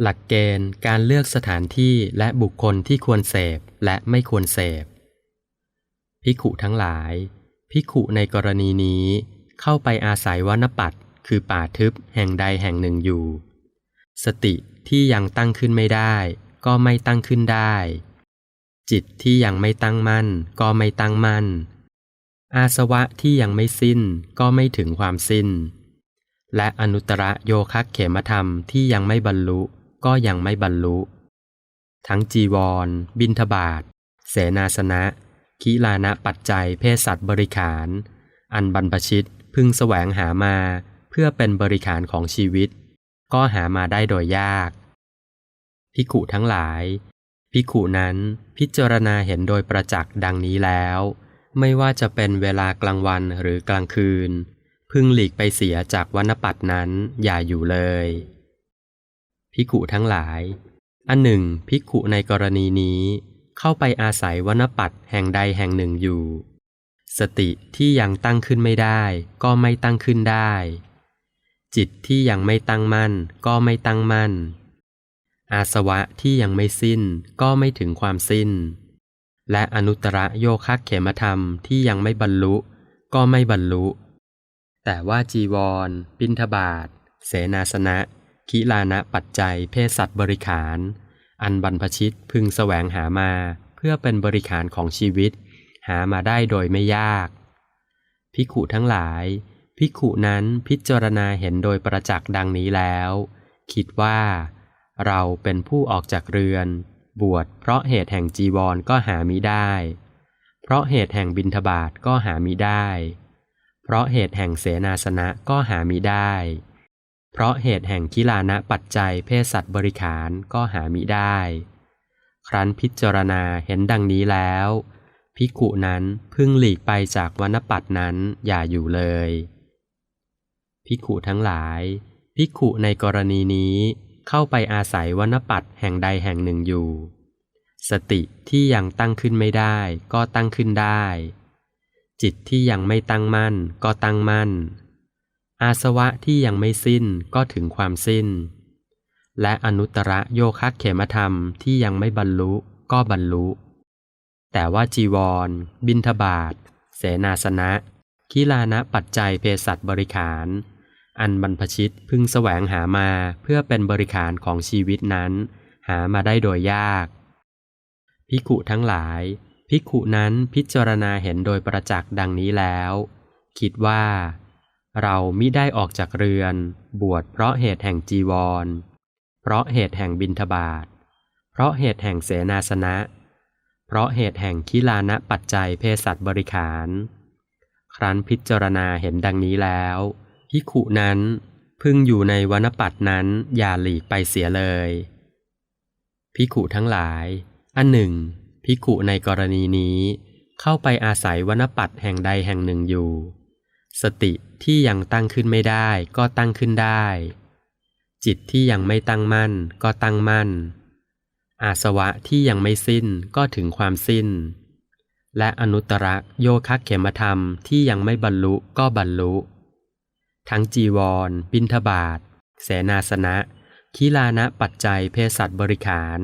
หลักเกณฑ์การเลือกสถานที่และบุคคลที่ควรเสพและไม่ควรเสพภิขุทั้งหลายภิขุในกรณีนี้เข้าไปอาศัยวณปัตคือป่าทึบแห่งใดแห่งหนึ่งอยู่ สติที่ยังตั้งขึ้นไม่ได้ ก็ไม่ตั้งขึ้นได้ จิตที่ยังไม่ตั้งมั่น ก็ไม่ตั้งมั่น อาสวะที่ยังไม่สิ้นก็ไม่ถึงความสิ้น และอนุตตรโยคักเขมธรรมที่ยังไม่บรรลุ ก็ยังไม่บรรลุ ทั้งจีวร บินทบาทเสนาสนะขีลานะปัจจัยเพศสัตว์บริขาร อันบรรพชิตพึงแสวงหามาเพื่อเป็นบริขารของชีวิต ก็หามาได้โดยยาก พิขุทั้งหลายพิขุนั้นพิจารณาเห็นโดยประจักษ์ดังนี้แล้ว ไม่ว่าจะเป็นเวลากลางวันหรือกลางคืน พึงหลีกไปเสียจากวรรณปัตนั้นอย่าอยู่เลย ภิกขุทั้งหลาย อันหนึ่งภิกขุในกรณีนี้ เข้าไปอาศัยวณปัตแห่งใดแห่งหนึ่งอยู่ สติที่ยังตั้งขึ้นไม่ได้ ก็ไม่ตั้งขึ้นได้ จิตที่ยังไม่ตั้งมั่น ก็ไม่ตั้งมั่น อาสวะที่ยังไม่สิ้นก็ไม่ถึงความสิ้น และอนุตตรโยคักเขมธรรมที่ยังไม่บรรลุ ก็ไม่บรรลุ แต่ว่าจีวรปินทบาทเสนาสนะ คิลานะปัจจัยเพศสัตว์บริขาร อันบรรพชิตพึงแสวงหามาเพื่อเป็นบริขารของชีวิต หามาได้โดยไม่ยาก พิขุทั้งหลาย พิขุนั้นพิจารณาเห็นโดยประจักษ์ดังนี้แล้ว คิดว่า เราเป็นผู้ออกจากเรือน บวชเพราะเหตุแห่งจีวรก็หามิได้ เพราะเหตุแห่งบินทบาทก็หามิได้ เพราะเหตุแห่งเสนาสนะก็หามิได้ เพราะเหตุแห่งกิลานะปัจจัยเพศสัตว์บริขารก็หามิได้ ครั้นพิจารณาเห็นดังนี้แล้ว พิกุนั้นพึ่งหลีกไปจากวนปัตนั้นอย่าอยู่เลย พิกุทั้งหลาย พิกุในกรณีนี้เข้าไปอาศัยวนปัตแห่งใดแห่งหนึ่งอยู่ สติที่ยังตั้งขึ้นไม่ได้ก็ตั้งขึ้นได้ จิตที่ยังไม่ตั้งมั่นก็ตั้งมั่น อาสวะที่ยังไม่สิ้นก็ถึงความสิ้น และอนุตตรโยคักเขมธรรมที่ยังไม่บรรลุก็บรรลุ แต่ว่าจีวร บินทบาทเสนาสนะกิลานะปัจจัยเพศัตบริขาร อันบรรพชิตพึงแสวงหามาเพื่อเป็นบริขารของชีวิตนั้น หามาได้โดยยาก พิกุทั้งหลาย พิกุนั้นพิจารณาเห็นโดยประจักษ์ดังนี้แล้ว คิดว่า เรามิได้ออกจากเรือน บวชเพราะเหตุแห่งจีวร เพราะเหตุแห่งบินทบาท เพราะเหตุแห่งเสนาสนะ เพราะเหตุแห่งคิลานะปัจจัยเพศสัตว์บริขาร ครั้นพิจารณาเห็นดังนี้แล้วพิขุนั้นพึงอยู่ในวนปัตนั้นอย่าหลีกไปเสียเลยพิขุทั้งหลาย อันหนึ่งพิขุในกรณีนี้ เข้าไปอาศัยวนปัตแห่งใดแห่งหนึ่งอยู่ สติที่ยังตั้งขึ้นไม่ได้ก็ตั้งขึ้นได้ จิตที่ยังไม่ตั้งมั่นก็ตั้งมั่น อาสวะที่ยังไม่สิ้นก็ถึงความสิ้น และอนุตตรโยคักเขมธรรมที่ยังไม่บรรลุก็บรรลุ ทั้งจีวร บินทบาทเสนาสนะคีลานะปัจจัยเพศสัตว์บริขาร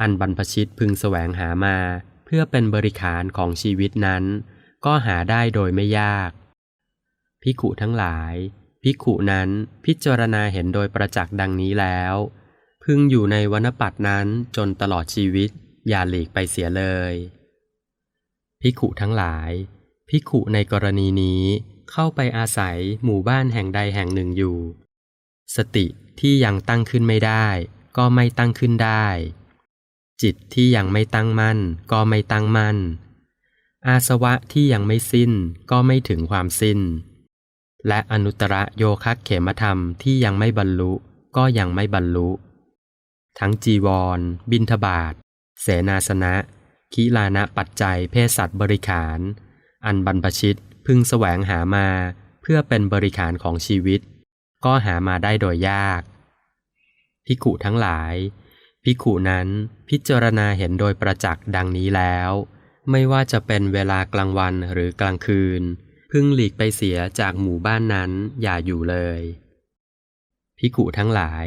อันบรรพชิตพึงแสวงหามา เพื่อเป็นบริขารของชีวิตนั้น ก็หาได้โดยไม่ยาก ภิกขุทั้งหลาย ภิกขุนั้นพิจารณาเห็นโดยประจักษ์ดังนี้แล้ว พึงอยู่ในวนปัตนั้นจนตลอดชีวิต อย่าหลีกไปเสียเลย ภิกขุทั้งหลาย ภิกขุในกรณีนี้เข้าไปอาศัยหมู่บ้านแห่งใดแห่งหนึ่งอยู่ สติที่ยังตั้งขึ้นไม่ได้ ก็ไม่ตั้งขึ้นได้ จิตที่ยังไม่ตั้งมั่น ก็ไม่ตั้งมั่น อาสวะที่ยังไม่สิ้นก็ไม่ถึงความสิ้น และอนุตตรโยคักเขมธรรมที่ยังไม่บรรลุก็ยังไม่บรรลุ ทั้งจีวร บินทบาทเสนาสนะขีลานะปัจจัยเพศสัตว์บริขาร อันบรรพชิตพึงแสวงหามาเพื่อเป็นบริขารของชีวิต ก็หามาได้โดยยากพิขุทั้งหลายพิขุนั้นพิจารณาเห็นโดยประจักษ์ดังนี้แล้ว ไม่ว่าจะเป็นเวลากลางวันหรือกลางคืน พึงหลีกไปเสียจากหมู่บ้านนั้นอย่าอยู่เลยพิกุทั้งหลาย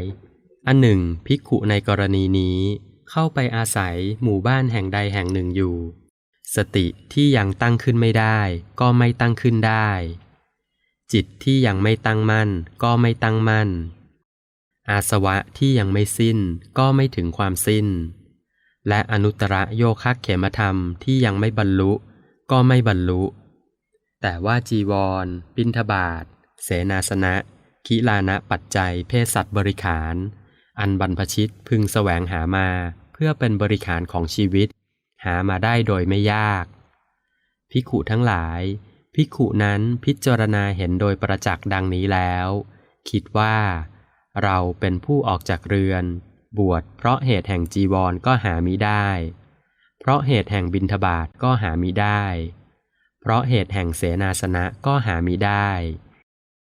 อันหนึ่งภิกขุในกรณีนี้เข้าไปอาศัยหมู่บ้านแห่งใดแห่งหนึ่งอยู่ สติที่ยังตั้งขึ้นไม่ได้ก็ไม่ตั้งขึ้นได้ จิตที่ยังไม่ตั้งมั่นก็ไม่ตั้งมั่น อาสวะที่ยังไม่สิ้นก็ไม่ถึงความสิ้น และอนุตตรโยคะเขมธรรมที่ยังไม่บรรลุ ก็ไม่บรรลุ แต่ว่าจีวร บิณฑบาตเสนาสนะ คิลานะปัจจัย เพศสัตว์บริขาร อันบรรพชิตพึงแสวงหามา เพื่อเป็นบริขารของชีวิต หามาได้โดยไม่ยากภิขุทั้งหลายภิขุนั้นพิจารณาเห็นโดยประจักษ์ดังนี้แล้ว คิดว่า เราเป็นผู้ออกจากเรือน บวชเพราะเหตุแห่งจีวรก็หามิได้ เพราะเหตุแห่งบิณฑบาตก็หามิได้ เพราะเหตุแห่งเสนาสนะก็หามิได้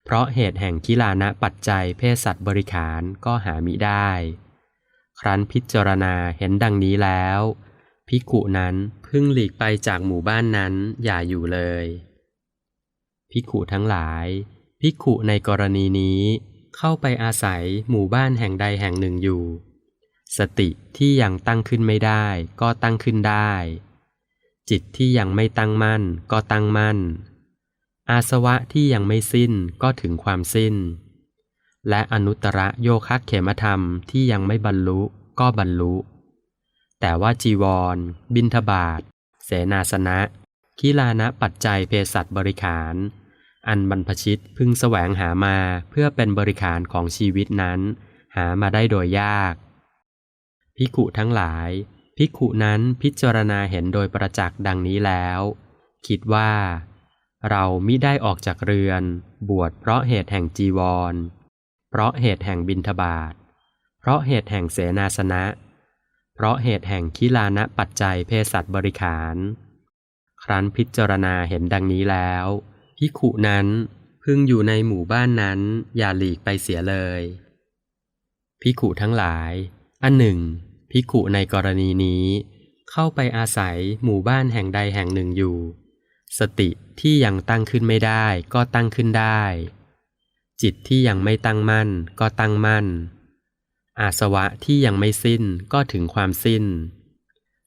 เพราะเหตุแห่งกิลานะปัจจัยเพศสัตว์บริขารก็หามิได้ ครั้นพิจารณาเห็นดังนี้แล้วภิกุนั้นพึ่งหลีกไปจากหมู่บ้านนั้นอย่าอยู่เลยภิกุทั้งหลายภิกุในกรณีนี้เข้าไปอาศัยหมู่บ้านแห่งใดแห่งหนึ่งอยู่ สติที่ยังตั้งขึ้นไม่ได้ก็ตั้งขึ้นได้ จิตที่ยังไม่ตั้งมั่นก็ตั้งมั่น อาสวะที่ยังไม่สิ้นก็ถึงความสิ้น และอนุตตรโยคะเขมธรรมที่ยังไม่บรรลุก็บรรลุ แต่ว่าจีวร บินทบาทเสนาสนะคิลานะปัจจัยเพศัตบริขาร อันบรรพชิตพึงแสวงหามาเพื่อเป็นบริขารของชีวิตนั้น หามาได้โดยยากภิกุทั้งหลาย ภิกขุนั้นพิจารณาเห็นโดยประจักษ์ดังนี้แล้ว คิดว่า เรามิได้ออกจากเรือน บวชเพราะเหตุแห่งจีวร เพราะเหตุแห่งบินทบาท เพราะเหตุแห่งเสนาสนะ เพราะเหตุแห่งคิลานะปัจจัยเพศสัตว์บริขาร ครั้นพิจารณาเห็นดังนี้แล้วภิกขุนั้นพึงอยู่ในหมู่บ้านนั้นอย่าหลีกไปเสียเลยภิกขุทั้งหลาย อันหนึ่ง ภิกขุในกรณีนี้ เข้าไปอาศัยหมู่บ้านแห่งใดแห่งหนึ่งอยู่ สติที่ยังตั้งขึ้นไม่ได้ก็ตั้งขึ้นได้ จิตที่ยังไม่ตั้งมั่นก็ตั้งมั่น อาสวะที่ยังไม่สิ้นก็ถึงความสิ้น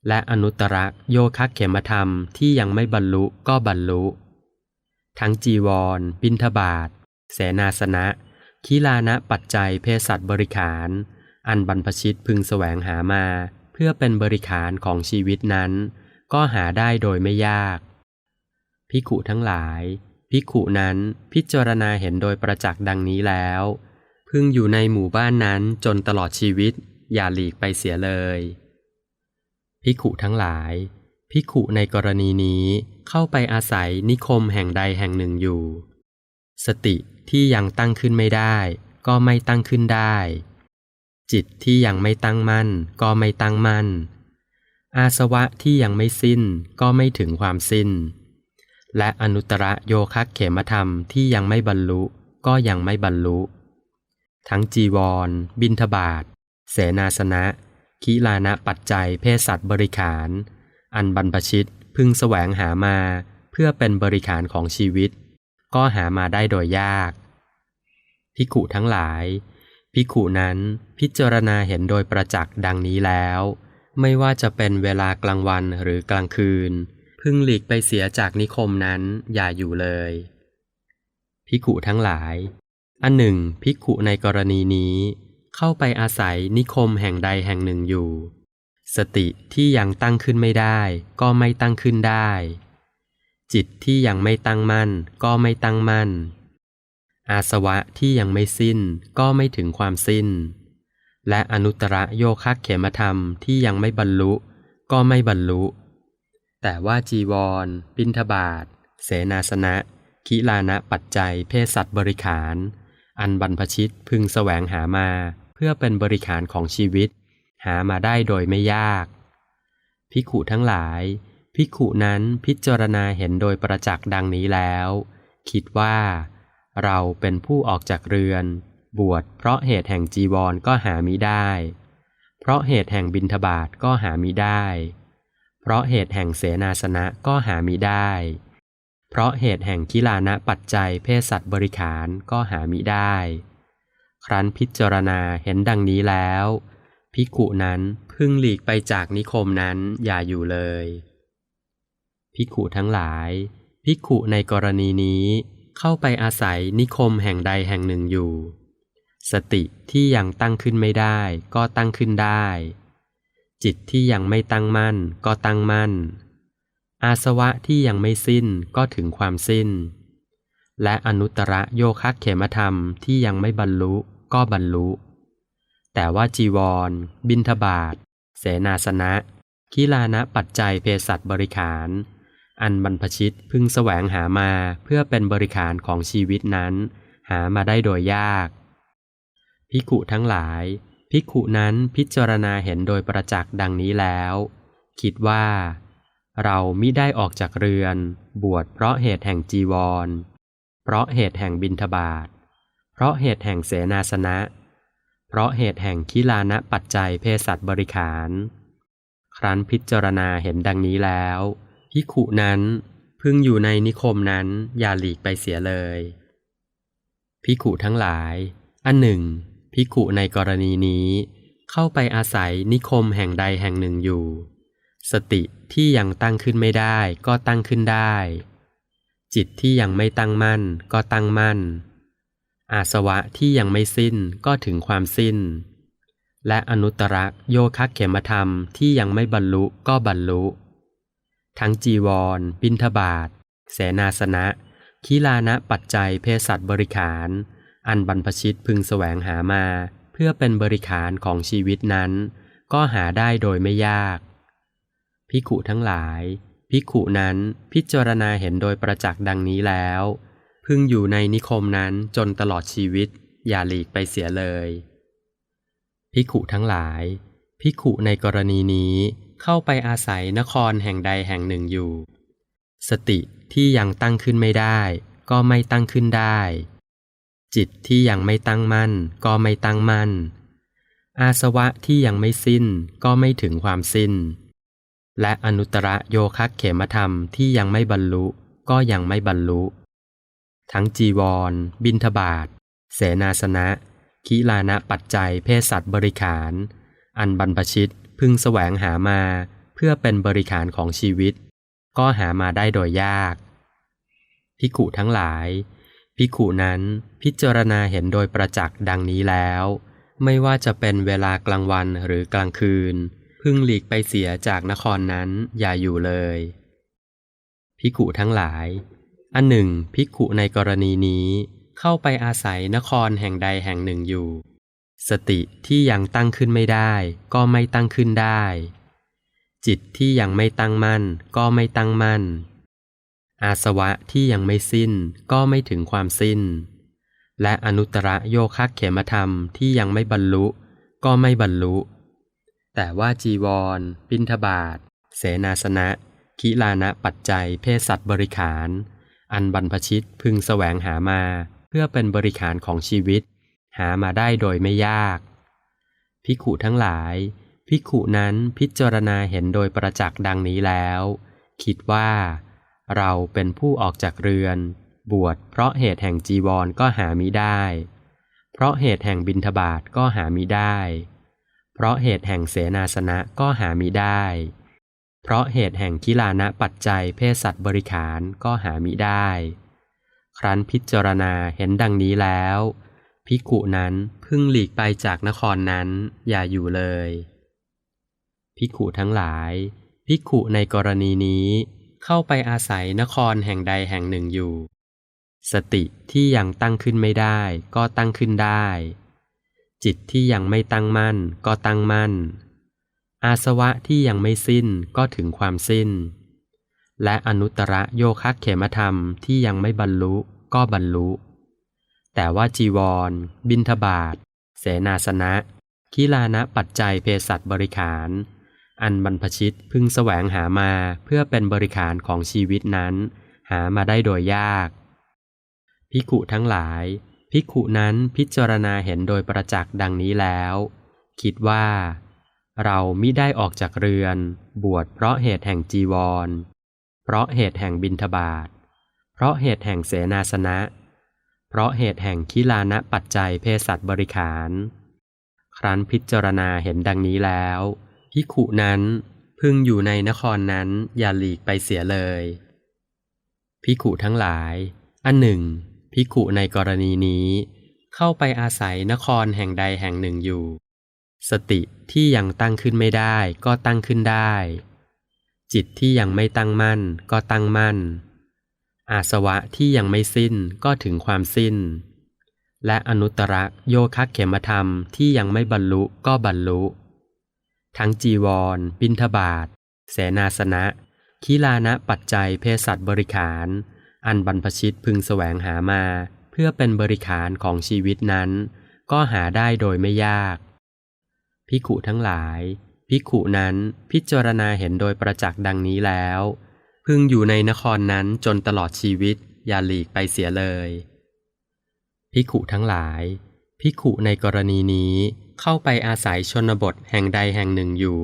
และอนุตตรโยคะเขมธรรมที่ยังไม่บรรลุก็บรรลุ ทั้งจีวร บินทบาทเสนาสนะ คิลานะปัจจัยเพศสัตว์บริขาร อันบรรพชิตพึงแสวงหามา เพื่อเป็นบริขารของชีวิตนั้น ก็หาได้โดยไม่ยากภิขุทั้งหลายภิขุนั้นพิจารณาเห็นโดยประจักษ์ดังนี้แล้ว พึงอยู่ในหมู่บ้านนั้นจนตลอดชีวิต อย่าหลีกไปเสียเลยภิขุทั้งหลายภิขุในกรณีนี้เข้าไปอาศัยนิคมแห่งใดแห่งหนึ่งอยู่ สติที่ยังตั้งขึ้นไม่ได้ ก็ไม่ตั้งขึ้นได้ จิตที่ยังไม่ตั้งมั่น ก็ไม่ตั้งมั่น อาสวะที่ยังไม่สิ้นก็ไม่ถึงความสิ้น และอนุตตรโยคะเขมธรรมที่ยังไม่บรรลุก็ยังไม่บรรลุ ทั้งจีวร บินทบาทเสนาสนะ คิลานะปัจจัยเพศสัตว์บริขาร อันบรรพชิตพึงแสวงหามาเพื่อเป็นบริขารของชีวิต ก็หามาได้โดยยากภิกุทั้งหลาย ภิกขุนั้นพิจารณาเห็นโดยประจักษ์ดังนี้แล้ว ไม่ว่าจะเป็นเวลากลางวันหรือกลางคืน พึงหลีกไปเสียจากนิคมนั้นอย่าอยู่เลย ภิกขุทั้งหลาย อันหนึ่งภิกขุในกรณีนี้ เข้าไปอาศัยนิคมแห่งใดแห่งหนึ่งอยู่ สติที่ยังตั้งขึ้นไม่ได้ก็ไม่ตั้งขึ้นได้ จิตที่ยังไม่ตั้งมั่นก็ไม่ตั้งมั่น อาสวะที่ยังไม่สิ้นก็ไม่ถึงความสิ้น และอนุตตรโยคะเขมธรรมที่ยังไม่บรรลุ ก็ไม่บรรลุ แต่ว่าจีวรบินทบาทเสนาสนะ คิลานะปัจจัย เพศสัตว์บริขาร อันบรรพชิตพึงแสวงหามา เพื่อเป็นบริขารของชีวิต หามาได้โดยไม่ยากภิขุทั้งหลายภิขุนั้นพิจารณาเห็นโดยประจักษ์ดังนี้แล้ว คิดว่า เราเป็นผู้ออกจากเรือน บวชเพราะเหตุแห่งจีวรก็หามิได้ เพราะเหตุแห่งบินทบาทก็หามิได้ เพราะเหตุแห่งเสนาสนะก็หามิได้ เพราะเหตุแห่งกิลานะปัจจัยเพศสัตว์บริขารก็หามิได้ ครั้นพิจารณาเห็นดังนี้แล้วภิกขุนั้นพึ่งหลีกไปจากนิคมนั้นอย่าอยู่เลยภิกขุทั้งหลายภิกขุในกรณีนี้ เข้าไปอาศัยนิคมแห่งใดแห่งหนึ่งอยู่ สติที่ยังตั้งขึ้นไม่ได้ก็ตั้งขึ้นได้ จิตที่ยังไม่ตั้งมั่นก็ตั้งมั่น อาสวะที่ยังไม่สิ้นก็ถึงความสิ้น และอนุตตรโยคะเขมธรรมที่ยังไม่บรรลุก็บรรลุ แต่ว่าจีวร บินทบาท เสนาสนะ คิลานะปัจจัยเภสัชบริขาร อันบรรพชิตพึงแสวงหามาเพื่อเป็นบริขารของชีวิตนั้น หามาได้โดยยากภิกขุทั้งหลายภิกขุนั้นพิจารณาเห็นโดยประจักษ์ดังนี้แล้ว คิดว่า เรามิได้ออกจากเรือน บวชเพราะเหตุแห่งจีวร เพราะเหตุแห่งบินทบาท เพราะเหตุแห่งเสนาสนะ เพราะเหตุแห่งคิลานะปัจจัยเภสัชบริขาร ครั้นพิจารณาเห็นดังนี้แล้ว ภิกขุนั้นพึงอยู่ในนิคมนั้นอย่าหลีกไปเสียเลย ภิกขุทั้งหลาย อันหนึ่ง ภิกขุในกรณีนี้ เข้าไปอาศัยนิคมแห่งใดแห่งหนึ่งอยู่ สติที่ยังตั้งขึ้นไม่ได้ก็ตั้งขึ้นได้ จิตที่ยังไม่ตั้งมั่นก็ตั้งมั่น อาสวะที่ยังไม่สิ้นก็ถึงความสิ้น และอนุตตรโยคะเขมธรรมที่ยังไม่บรรลุก็บรรลุ ทั้งจีวร บินทบาทเสนาสนะคิลานะปัจจัยเภสัชบริขาร อันบรรพชิตพึงแสวงหามา เพื่อเป็นบริขารของชีวิตนั้น ก็หาได้โดยไม่ยากภิกขุทั้งหลายภิกขุนั้นพิจารณาเห็นโดยประจักษ์ดังนี้แล้ว พึงอยู่ในนิคมนั้นจนตลอดชีวิต อย่าหลีกไปเสียเลยภิกขุทั้งหลายภิกขุในกรณีนี้ เข้าไปอาศัยนครแห่งใดแห่งหนึ่งอยู่ สติที่ยังตั้งขึ้นไม่ได้ ก็ไม่ตั้งขึ้นได้ จิตที่ยังไม่ตั้งมั่น ก็ไม่ตั้งมั่น อาสวะที่ยังไม่สิ้นก็ไม่ถึงความสิ้น และอนุตตรโยคะเขมธรรมที่ยังไม่บรรลุก็ยังไม่บรรลุ ทั้งจีวร บินทบาทเสนาสนะคิลานะปัจจัยเพศสัตว์บริขาร อันบรรพชิต พึงแสวงหามาเพื่อเป็นบริขารของชีวิต ก็หามาได้โดยยากภิกุทั้งหลายภิกุนั้นพิจารณาเห็นโดยประจักษ์ดังนี้แล้ว ไม่ว่าจะเป็นเวลากลางวันหรือกลางคืน พึงหลีกไปเสียจากนครนั้นอย่าอยู่เลยภิกุทั้งหลาย อันหนึ่งภิกุในกรณีนี้เข้าไปอาศัยนครแห่งใดแห่งหนึ่งอยู่ สติที่ยังตั้งขึ้นไม่ได้ก็ไม่ตั้งขึ้นได้ จิตที่ยังไม่ตั้งมั่นก็ไม่ตั้งมั่น อาสวะที่ยังไม่สิ้นก็ไม่ถึงความสิ้น และอนุตตรโยคะเขมธรรมที่ยังไม่บรรลุ ก็ไม่บรรลุ แต่ว่าจีวรปินทบาทเสนาสนะ คิลานะปัจจัย เพศสัตว์บริขาร อันบรรพชิตพึงแสวงหามา เพื่อเป็นบริขารของชีวิต หามาได้โดยไม่ยากภิขุทั้งหลายภิขุนั้นพิจารณาเห็นโดยประจักษ์ดังนี้แล้ว คิดว่า เราเป็นผู้ออกจากเรือน บวชเพราะเหตุแห่งจีวรก็หามิได้ เพราะเหตุแห่งบินทบาทก็หามิได้ เพราะเหตุแห่งเสนาสนะก็หามิได้ เพราะเหตุแห่งกิลานะปัจจัยเพศสัตว์บริขารก็หามิได้ ครั้นพิจารณาเห็นดังนี้แล้ว ภิกขุนั้นพึ่งหลีกไปจากนครนั้นอย่าอยู่เลย ภิกขุทั้งหลาย ภิกขุในกรณีนี้เข้าไปอาศัยนครแห่งใดแห่งหนึ่งอยู่ สติที่ยังตั้งขึ้นไม่ได้ก็ตั้งขึ้นได้ จิตที่ยังไม่ตั้งมั่นก็ตั้งมั่น อาสวะที่ยังไม่สิ้นก็ถึงความสิ้น และอนุตตรโยคะเขมธรรมที่ยังไม่บรรลุก็บรรลุ แต่ว่าจีวร บินทบาทเสนาสนะคิลานะปัจจัยเภสัชบริขาร อันบรรพชิตพึงแสวงหามาเพื่อเป็นบริขารของชีวิตนั้น หามาได้โดยยากภิกขุทั้งหลายภิกขุนั้นพิจารณาเห็นโดยประจักษ์ดังนี้แล้ว คิดว่า เรามิได้ออกจากเรือน บวชเพราะเหตุแห่งจีวร เพราะเหตุแห่งบินทบาทเพราะเหตุแห่งเสนาสนะ เพเพราะเหตุแห่งคิลานะปัจจัยเพศสัตว์บริขาร ครั้นพิจารณาเห็นดังนี้แล้วพิขุนั้นพึงอยู่ในนครนั้นอย่าหลีกไปเสียเลยพิขุทั้งหลาย อันหนึ่งพิขุในกรณีนี้ เข้าไปอาศัยนครแห่งใดแห่งหนึ่งอยู่ สติที่ยังตั้งขึ้นไม่ได้ก็ตั้งขึ้นได้ จิตที่ยังไม่ตั้งมั่นก็ตั้งมั่น อาสวะที่ยังไม่สิ้นก็ถึงความสิ้น และอนุตตรโยคักเขมธรรมที่ยังไม่บรรลุก็บรรลุ ทั้งจีวร บินทบาทเสนาสนะคิลานะปัจจัยเพศสัตว์บริขาร อันบรรพชิตพึงแสวงหามา เพื่อเป็นบริขารของชีวิตนั้น ก็หาได้โดยไม่ยาก พิขุทั้งหลาย พิขุนั้นพิจารณาเห็นโดยประจักษ์ดังนี้แล้ว พึงอยู่ในนครนั้นจนตลอดชีวิต อย่าหลีกไปเสียเลย พิขุทั้งหลาย พิขุในกรณีนี้เข้าไปอาศัยชนบทแห่งใดแห่งหนึ่งอยู่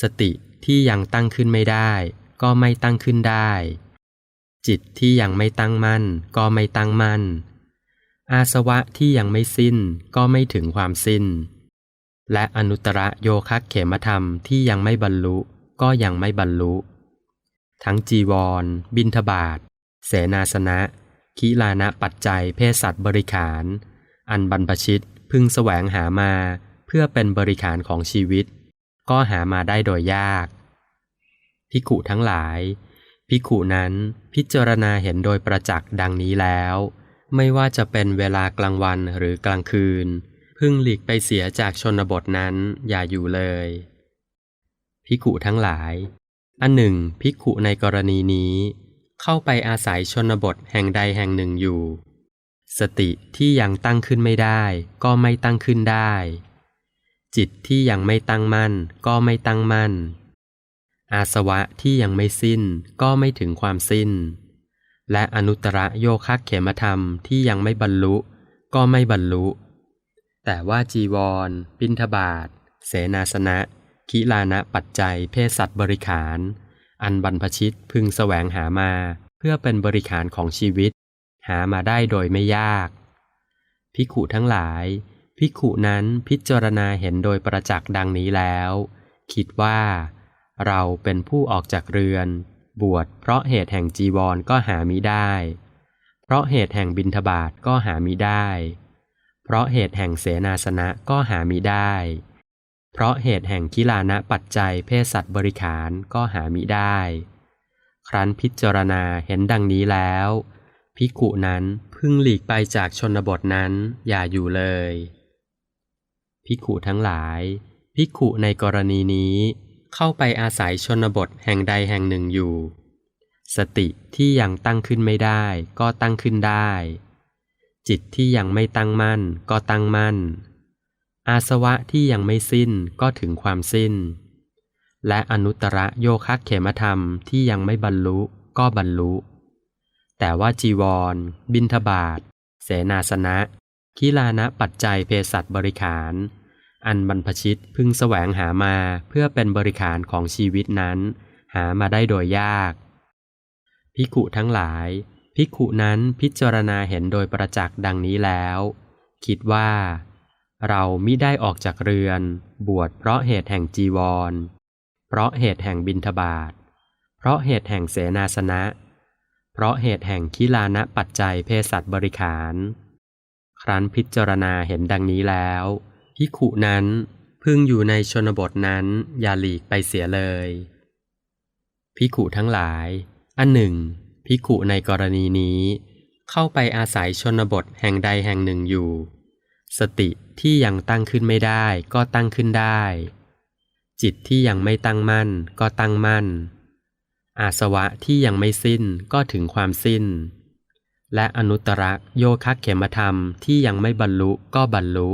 สติที่ยังตั้งขึ้นไม่ได้ ก็ไม่ตั้งขึ้นได้ จิตที่ยังไม่ตั้งมั่น ก็ไม่ตั้งมั่น อาสวะที่ยังไม่สิ้นก็ไม่ถึงความสิ้น และอนุตตรโยคักเขมธรรมที่ยังไม่บรรลุก็ยังไม่บรรลุ ทั้งจีวร บินทบาทเสนาสนะ คิลานะปัจจัยเพศสัตว์บริขาร อันบรรพชิตพึงแสวงหามาเพื่อเป็นบริขารของชีวิต ก็หามาได้โดยยากพิขุทั้งหลายพิขุนั้นพิจารณาเห็นโดยประจักษ์ดังนี้แล้ว ไม่ว่าจะเป็นเวลากลางวันหรือกลางคืน พึ่งหลีกไปเสียจากชนบทนั้นอย่าอยู่เลยพิขุทั้งหลาย อันหนึ่งพิขุในกรณีนี้ เข้าไปอาศัยชนบทแห่งใดแห่งหนึ่งอยู่ สติที่ยังตั้งขึ้นไม่ได้ ก็ไม่ตั้งขึ้นได้ จิตที่ยังไม่ตั้งมั่น ก็ไม่ตั้งมั่น อาสวะที่ยังไม่สิ้นก็ไม่ถึงความสิ้น และอนุตตรโยคักเขมธรรมที่ยังไม่บรรลุ ก็ไม่บรรลุ แต่ว่าจีวรปินทบาทเสนาสนะ คิลานะปัจจัยเพศสัตว์บริขาร อันบรรพชิตพึงแสวงหามา เพื่อเป็นบริขารของชีวิต หามาได้โดยไม่ยาก พิขุทั้งหลาย พิขุนั้นพิจารณาเห็นโดยประจักษ์ดังนี้แล้ว คิดว่า เราเป็นผู้ออกจากเรือน บวชเพราะเหตุแห่งจีวรก็หามิได้ เพราะเหตุแห่งบินทบาทก็หามิได้ เพราะเหตุแห่งเสนาสนะก็หามิได้ เพราะเหตุแห่งกิลานะปัจจัยเพศสัตว์บริขารก็หามิได้ ครั้นพิจารณาเห็นดังนี้แล้ว พิกุนั้นพึงหลีกไปจากชนบทนั้นอย่าอยู่เลย พิกุทั้งหลาย พิกุในกรณีนี้เข้าไปอาศัยชนบทแห่งใดแห่งหนึ่งอยู่ สติที่ยังตั้งขึ้นไม่ได้ก็ตั้งขึ้นได้ จิตที่ยังไม่ตั้งมั่นก็ตั้งมั่น อาสวะที่ยังไม่สิ้นก็ถึงความสิ้น และอนุตตรโยคักเขมธรรมที่ยังไม่บรรลุก็บรรลุ แต่ว่าจีวร บินทบาทเสนาสนะคิลานะปัจจัยเพศัตบริขาร อันบรรพชิตพึงแสวงหามาเพื่อเป็นบริขารของชีวิตนั้น หามาได้โดยยากพิกุทั้งหลายพิกุนั้นพิจารณาเห็นโดยประจักษ์ดังนี้แล้ว คิดว่า เรามิได้ออกจากเรือน บวชเพราะเหตุแห่งจีวร เพราะเหตุแห่งบินทบาท เพราะเหตุแห่งเสนาสนะ เพราะเหตุแห่งคิลานะปัจจัยเพศสัตว์บริขาร ครั้นพิจารณาเห็นดังนี้แล้วพิขุนั้นพึงอยู่ในชนบทนั้นอย่าหลีกไปเสียเลยพิขุทั้งหลาย อันหนึ่งพิขุในกรณีนี้ เข้าไปอาศัยชนบทแห่งใดแห่งหนึ่งอยู่ สติที่ยังตั้งขึ้นไม่ได้ก็ตั้งขึ้นได้ จิตที่ยังไม่ตั้งมั่นก็ตั้งมั่น อาสวะที่ยังไม่สิ้นก็ถึงความสิ้น และอนุตตรโยคักเขมธรรมที่ยังไม่บรรลุก็บรรลุ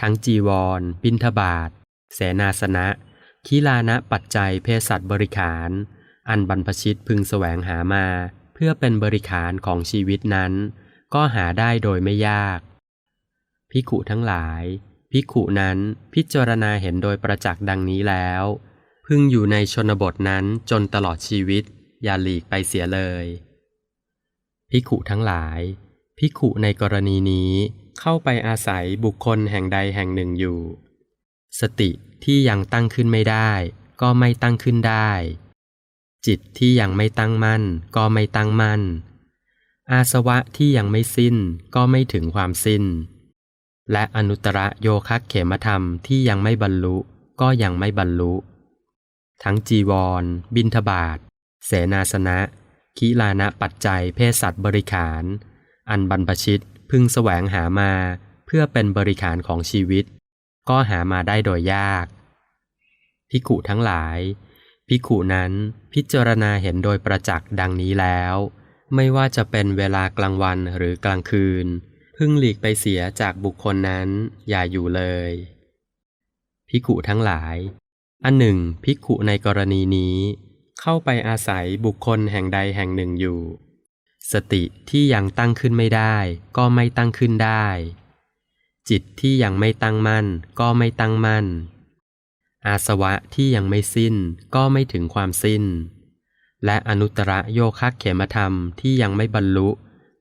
ทั้งจีวร บินทบาทเสนาสนะคิลานะปัจจัยเพศสัตว์บริขาร อันบรรพชิตพึงแสวงหามา เพื่อเป็นบริขารของชีวิตนั้น ก็หาได้โดยไม่ยาก พิขุทั้งหลายพิขุนั้นพิจารณาเห็นโดยประจักษ์ดังนี้แล้ว พึงอยู่ในชนบทนั้นจนตลอดชีวิต อย่าหลีกไปเสียเลยพิขุทั้งหลายพภิกขุในกรณีนี้เข้าไปอาศัยบุคคลแห่งใดแห่งหนึ่งอยู่ สติที่ยังตั้งขึ้นไม่ได้ ก็ไม่ตั้งขึ้นได้ จิตที่ยังไม่ตั้งมั่น ก็ไม่ตั้งมั่น อาสวะที่ยังไม่สิ้นก็ไม่ถึงความสิ้น และอนุตตรโยคะเขมธรรมที่ยังไม่บรรลุก็ยังไม่บรรลุ ทั้งจีวร บินทบาทเสนาสนะขีลานะปัจจัยเพศสัตว์บริขาร อันบรรพชิตพึงแสวงหามาเพื่อเป็นบริขารของชีวิต ก็หามาได้โดยยาก พิกุทั้งหลาย พิกุนั้นพิจารณาเห็นโดยประจักษ์ดังนี้แล้ว ไม่ว่าจะเป็นเวลากลางวันหรือกลางคืน พึงหลีกไปเสียจากบุคคลนั้นอย่าอยู่เลย พิกุทั้งหลาย อันหนึ่งพิกุในกรณีนี้ เข้าไปอาศัยบุคคลแห่งใดแห่งหนึ่งอยู่ สติที่ยังตั้งขึ้นไม่ได้ ก็ไม่ตั้งขึ้นได้ จิตที่ยังไม่ตั้งมั่น ก็ไม่ตั้งมั่น อาสวะที่ยังไม่สิ้นก็ไม่ถึงความสิ้น และอนุตตรโยคะเขมธรรมที่ยังไม่บรรลุ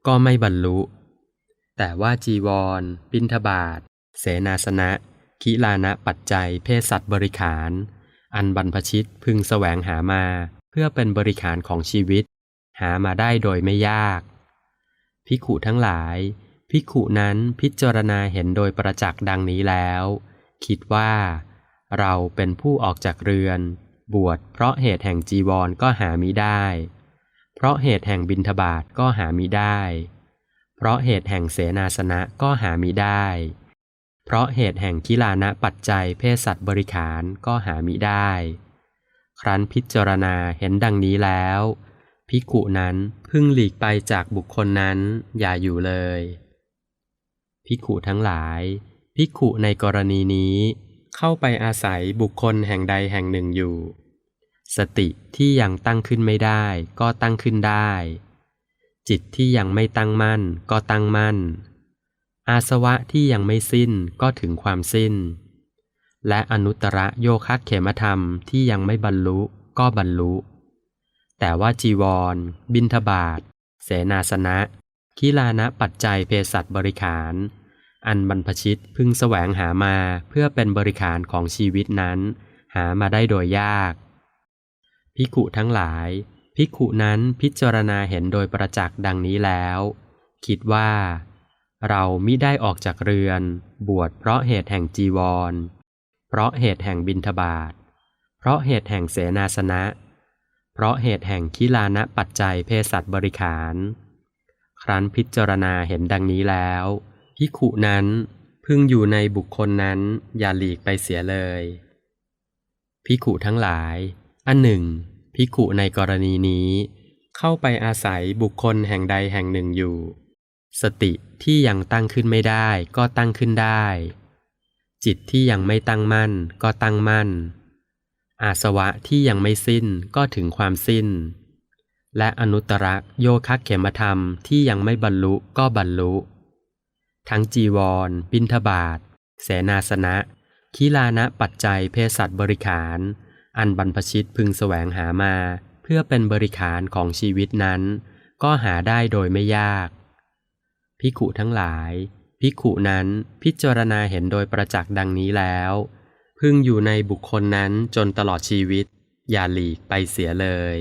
ก็ไม่บรรลุ แต่ว่าจีวร บินทบาท เสนาสนะ คิลานะปัจจัย เพศสัตว์บริขาร อันบรรพชิตพึงแสวงหามา เพื่อเป็นบริขารของชีวิต หามาได้โดยไม่ยาก พิขุทั้งหลาย พิขุนั้นพิจารณาเห็นโดยประจักษ์ดังนี้แล้ว คิดว่า เราเป็นผู้ออกจากเรือน บวชเพราะเหตุแห่งจีวรก็หามิได้ เพราะเหตุแห่งบินทบาทก็หามิได้ เพราะเหตุแห่งเสนาสนะก็หามิได้ เพราะเหตุแห่งกิลานะปัจจัยเพศสัตว์บริขารก็หามิได้ ครั้นพิจารณาเห็นดังนี้แล้วภิกขุนั้นพึ่งหลีกไปจากบุคคลนั้นอย่าอยู่เลย ภิกขุทั้งหลาย ภิกขุในกรณีนี้ เข้าไปอาศัยบุคคลแห่งใดแห่งหนึ่งอยู่ สติที่ยังตั้งขึ้นไม่ได้ก็ตั้งขึ้นได้ จิตที่ยังไม่ตั้งมั่นก็ตั้งมั่น อาสวะที่ยังไม่สิ้นก็ถึงความสิ้น และอนุตตรโยคะเขมธรรมที่ยังไม่บรรลุก็บรรลุ แต่ว่าจีวร บินทบาท เสนาสนะคิลานะปัจจัยเพศัตบริขาร อันบรรพชิตพึงแสวงหามาเพื่อเป็นบริขารของชีวิตนั้น หามาได้โดยยาก พิกุทั้งหลาย พิกุนั้นพิจารณาเห็นโดยประจักษ์ดังนี้แล้ว คิดว่า เรามิได้ออกจากเรือน บวชเพราะเหตุแห่งจีวร เพราะเหตุแห่งบินทบาท เพราะเหตุแห่งเสนาสนะ เพราะเหตุแห่งคิลานะปัจจัยเพศสัตว์บริขาร ครั้นพิจารณาเห็นดังนี้แล้วพิขุนั้นพึงอยู่ในบุคคลนั้นอย่าหลีกไปเสียเลยพิขุทั้งหลาย อันหนึ่ง พิขุในกรณีนี้ เข้าไปอาศัยบุคคลแห่งใดแห่งหนึ่งอยู่ สติที่ยังตั้งขึ้นไม่ได้ก็ตั้งขึ้นได้ จิตที่ยังไม่ตั้งมั่นก็ตั้งมั่น อาสวะที่ยังไม่สิ้นก็ถึงความสิ้น และอนุตตรโยคะเขมธรรมที่ยังไม่บรรลุก็บรรลุ ทั้งจีวร บินทบาทเสนาสนะ คิลานะปัจจัยเพศสัตว์บริขาร อันบรรพชิตพึงแสวงหามา เพื่อเป็นบริขารของชีวิตนั้น ก็หาได้โดยไม่ยาก พิขุทั้งหลาย พิขุนั้นพิจารณาเห็นโดยประจักษ์ดังนี้แล้ว พึงอยู่ในบุคคลนั้นจนตลอดชีวิต อย่าหลีกไปเสียเลย